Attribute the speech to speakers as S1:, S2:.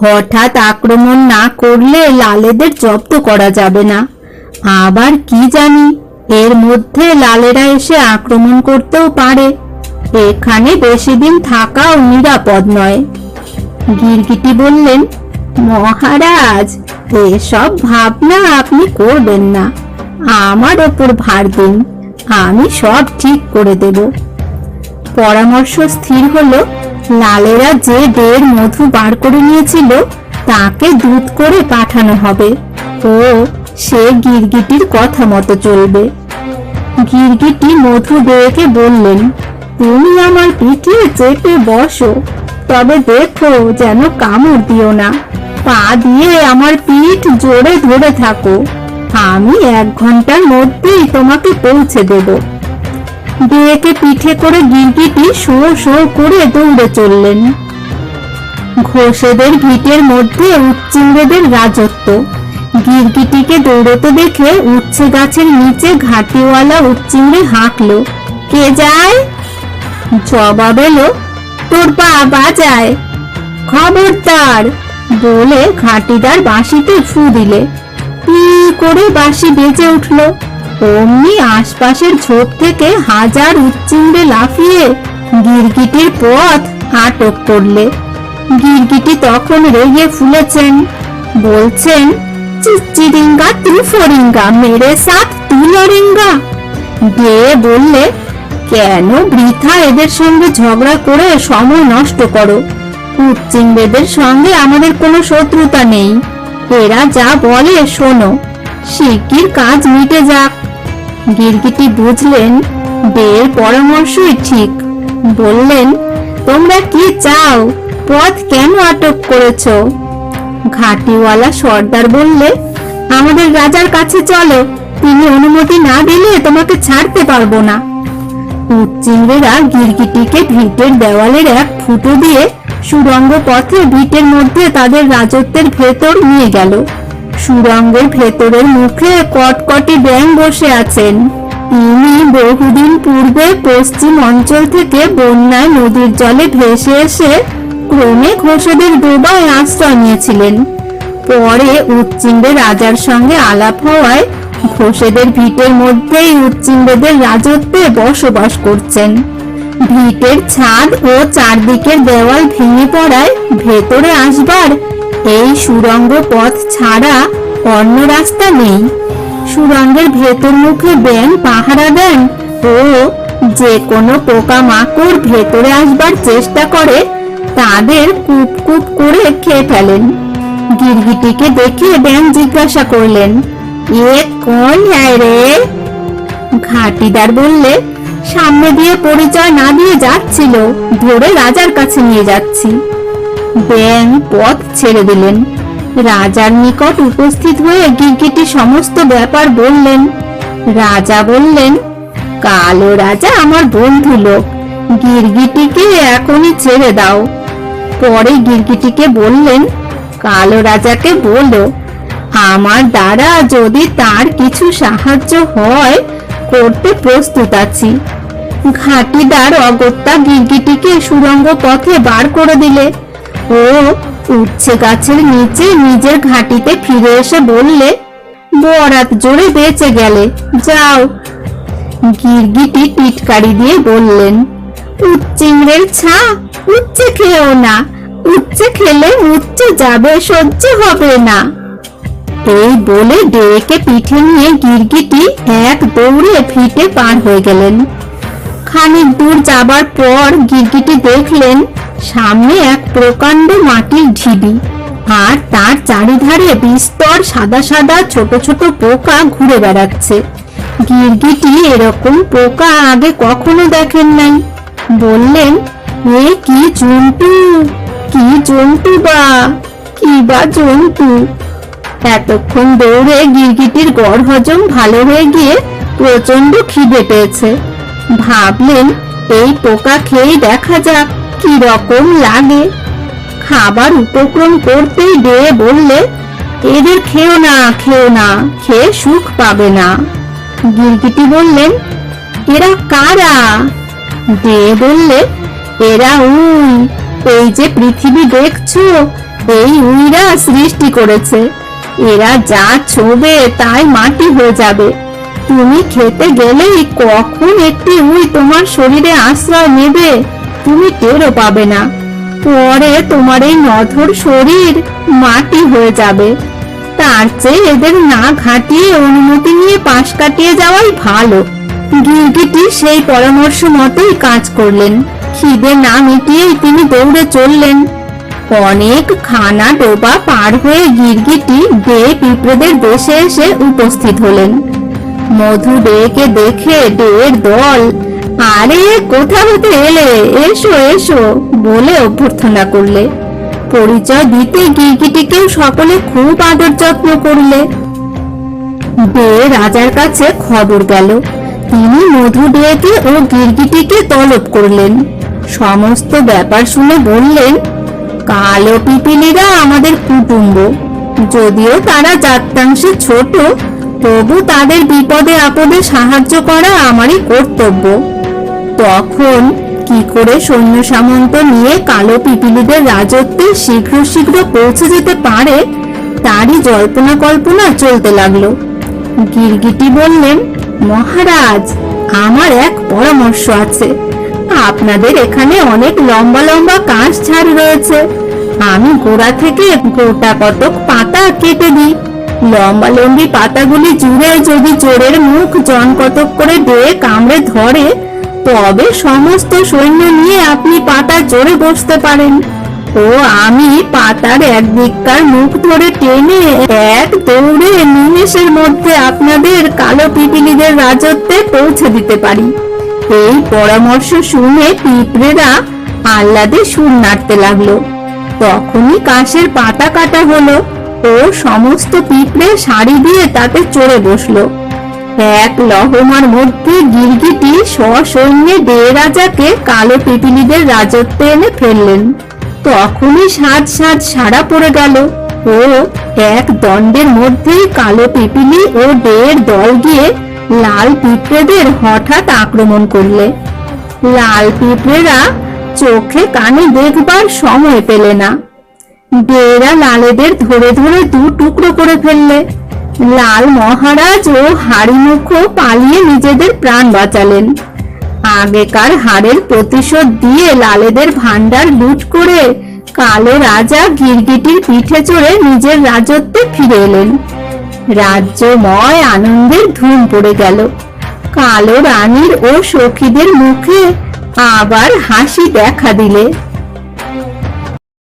S1: হঠাৎ আক্রমণ না করলে লালেদের জব্দ করা যাবে না। আবার কি জানি, এর মধ্যে লালেরা এসে আক্রমণ করতেও পারে। এখানে বেশি দিন থাকাও নিরাপদ নয়। গিরগিটি বললেন, মহারাজ, এসব ভাবনা আপনি করবেন না। আমার ওপর ভার দিন, আমি সব ঠিক করে দেব। পরামর্শ স্থির হলো লালেরা যে ডের মধু বার করে নিয়েছিল, তাকে দুধ করে পাঠানো হবে। ও সে গিরগিটির কথা মতো চলবে। গিরগিটি মধু বেয়েকে বললেন, তুমি আমার পিঠে চেপে বসো, তবে দেখো যেন কামড় দিও না। পা দিয়ে আমার পিঠ জোরে ধরে থাকো। আমি এক ঘণ্টার মধ্যেই তোমাকে পৌঁছে দেব। বেয়েকে পিঠে করে গিরগিটি শো শো করে দৌড়ে চললেন। ঘোষেদের ভিটের মধ্যে উচ্চিংড়েদের রাজত্ব। গিরগিটিকে দৌড়তে দেখে উচ্ছে গাছের নিচে ঘাটিওয়ালা উচ্চিংড়ে হাঁকলো, কে যায়? জবাব এলো, তোর বাবা যায়। খবরদার! বলে ঘাটিদার বাঁশিতে ফু দিলে। পি করে বাঁশি বেজে উঠল। অমনি আশপাশের ঝোপ থেকে হাজার উচ্চিংড়ে লাফিয়ে গিরগিটির পথ আটক করলে। গিরগিটি তখন রেগে ফুলেছেন, বলছেন, চিচিরিঙ্গা, ত্রিফরিঙ্গা, মেরে সাথ তুলরিঙ্গা। গেয়ে বললে, কেন বৃথা এদের সঙ্গে ঝগড়া করে সময় নষ্ট করো? উচ্চিংড়েদের সঙ্গে আমাদের কোনো শত্রুতা নেই। এরা যা বলে শোনো। শিগগির কাজ মিটে যাক। গিরগিটি বুঝলেন বের পরামর্শই ঠিক। বললেন, তোমরা কি চাও? পথ কেন আটক করেছ? ঘাটিওয়ালা সর্দার বললে, আমাদের রাজার কাছে চলো, তিনি অনুমতি না দিলে তোমাকে ছাড়তে পারব না। উচ্চিংড়েরা গিরগিটিকে ভিটের দেওয়ালের এক ফুটো দিয়ে সুরঙ্গ পথে ভিটের মধ্যে তাদের রাজত্বের ভেতর নিয়ে গেল। সুরঙ্গের ভেতরের মুখে কটকটি ব্যাং বসে আছেন। তিনি বহুদিন পূর্বে পশ্চিম অঞ্চল থেকে বন্যায় নদীর জলে ভেসে এসে ক্রমে ঘোষদের ডোবায় আশ্রয় নিয়েছিলেন। পরে উচ্চিঙ্গে রাজার সঙ্গে আলাপ হওয়ায় ঘোষেদের ভিটের মধ্যেই উচ্চিঙ্গদের রাজত্বে বসবাস করছেন। ভিটের ছাদ ও চারদিকের দেওয়াল ভেঙে পড়ায় ভেতরে আসবার এই সুরঙ্গ পথ ছাড়া অন্য রাস্তা নেই। সুরঙ্গের ভেতর মুখে ব্যাং পাহারা দেন ও যে কোনো পোকা মাকড় ভেতরে আসবার চেষ্টা করে, তাদের কুপ কুপ করে খেয়ে ফেলেন। গিরগিটিকে দেখে ব্যাং জিজ্ঞাসা করলেন, এ কোন রে? ঘাটিদার বললে, সামনে দিয়ে পরিচয় না দিয়ে যাচ্ছিল, ধরে রাজার কাছে নিয়ে যাচ্ছি। ব্যাং পথ ছেড়ে দিলেন। রাজার নিকট উপস্থিত হয়ে গিরগিটি সমস্ত ব্যাপার বললেন। রাজা বললেন, কালো রাজা আমার বন্ধু লোক, গিরগিটিকে এখনই ছেড়ে দাও। পরে গিরগিটিকে বললেন, কালো রাজাকে বলো, আমার দ্বারা যদি তার কিছু সাহায্য হয়, করতে প্রস্তুত আছি। ঘাটিদার অগত্যা গিরগিটিকে সুরঙ্গ পথে বার করে দিলে। ও, উচ্ছে গাছের নিচে নিজের ঘাটিতে ফিরে এসে বললে, বরাত জোরে বেঁচে গেলে, যাও। গিরগিটি টিটকারি দিয়ে বললেন, উচ্চিংড়ের ছা উচ্চে খেও না উচ্চে খেলে উচ্চে যাবে, সহ্য হবে না। এই বলে ডেকে পিঠে নিয়ে গিরগিটি এক দৌড়ে ফিটে পার হয়ে গেলেন। খানিক দূর যাবার পর গিরগিটি দেখলেন সামনে এক প্রকাণ্ড মাটির ঢিবি, আর তার চারিধারে বিস্তর সাদা সাদা ছোট ছোট পোকা ঘুরে বেড়াচ্ছে। গিরগিটি এরকম পোকা আগে কখনো দেখেন নাই। বললেন, এ কি জন্তু? কি জন্তু বা? কি বা জন্তু? এতক্ষণ দৌড়ে গিরগিটির গড় হজম ভালো হয়ে গিয়ে প্রচণ্ড খিদে পেয়েছে। ভাবলেন, এই পোকা খেয়ে দেখা যাক। কি রকম লাগে? খাবার উপক্রম করতেই ডেয়ে বললে, এদের খেও না খেও না, খেয়ে সুখ পাবে না। গিরগিটি বললেন, এরা কারা? ডে বললে, এরা উই, এই যে পৃথিবী দেখছ, এই উইরা সৃষ্টি করেছে। এরা যা ছোবে তাই মাটি হয়ে যাবে। তুমি খেতে গেলেই কখন একটি উই তোমার শরীরে আশ্রয় নেবে? তুমি টেরও পাবে না। পরে তোমার এই নধর শরীর মাটি হয়ে যাবে। তার চেয়ে এদের না ঘাটিয়ে অনুমতি নিয়ে পাশ কাটিয়ে যাওয়াই ভালো। গিরগিটি সেই পরামর্শ মতোই কাজ করলেন। খিদে না মিটিয়েই তিনি দৌড়ে চললেন। অনেক খানা ডোবা পার হয়ে গিরগিটি ডে পিঁপড়েদের দেশে এসে উপস্থিত হলেন। মধু ডেকে দেখে ডের দল আরে কোথা হতে এলে? এসো এসো। বলে অভ্যর্থনা করলে। পরিচয় দিতে গিরগিটিকেও সকলে খুব আদর যত্ন করলে। ডে রাজার কাছে খবর গেল। তিনি মধু ডেকে ও গিরগিটিকে তলব করলেন। সমস্ত ব্যাপার শুনে বললেন, কালো পিপিলিরা আমাদের কুটুম্ব। যদিও তারা যাত্রাংশে ছোট, তবু তাদের বিপদে আপদে সাহায্য করা আমারই কর্তব্য। তখন কি করে সৈন্য সামন্ত নিয়ে কালো পিপিলিদের রাজত্বে শীঘ্র শীঘ্র পৌঁছে যেতে পারে, তারই জল্পনা কল্পনা চলতে লাগল। গিরগিটি বললেন, মহারাজ, আমার এক পরামর্শ আছে। আপনাদের এখানে অনেক লম্বা লম্বা কাঁচ ঝাড় রয়েছে। আমি গোড়া থেকে গোটা কতক পাতা কেটে দিই। লম্বা লম্বি পাতাগুলি জুড়ে যদি চোরের মুখ জন কতক করে দিয়ে কামড়ে ধরে তবে সমস্ত সৈন্য নিয়ে আপনি পাতা চড়ে বসতে পারেন। ও, আমি পাতার একদিককার মুখ ধরে টেনে এক দৌড়ে নিমেষের মধ্যে আপনাদের কালো পিপিলিদের রাজত্বে পৌঁছে দিতে পারি। এই পরামর্শ শুনে পিঁপড়েরা আহ্লাদে সুর নাড়তে লাগল। তখনই কাশের পাতা কাটা হলো ও সমস্ত পিঁপড়ে শাড়ি দিয়ে তাতে চড়ে বসল। এক লহমার মধ্যে গিরগিটি সসৈন্যে ডে রাজাকে কালো পিপিলিদের রাজত্বে এনে ফেললেন। তখনই সাজ সাজ সারা পড়ে গেল ও এক দণ্ডের মধ্যেই কালো পিপিলি ও ডের দল গিয়ে লাল পিঁপড়েদের হঠাৎ আক্রমণ করলে। লাল পিঁপড়েরা চোখে কানে দেখবার সময় পেলে না। ডেরা লালেদের ধরে ধরে দু টুকরো করে ফেললে। লাল মহারাজ ও হাড়িমুখো পালিয়ে নিজেদের প্রাণ বাঁচালেন। আগেকার হাড়ের প্রতিশোধ দিয়ে লালেদের ভান্ডার লুট করে কালো রাজা গিরগিটির পিঠে চড়ে নিজের রাজত্বে ফিরে এলেন। রাজ্যময় আনন্দের ধুম পড়ে গেল। কালো রানীর ও সখীদের মুখে আবার হাসি দেখা দিলে।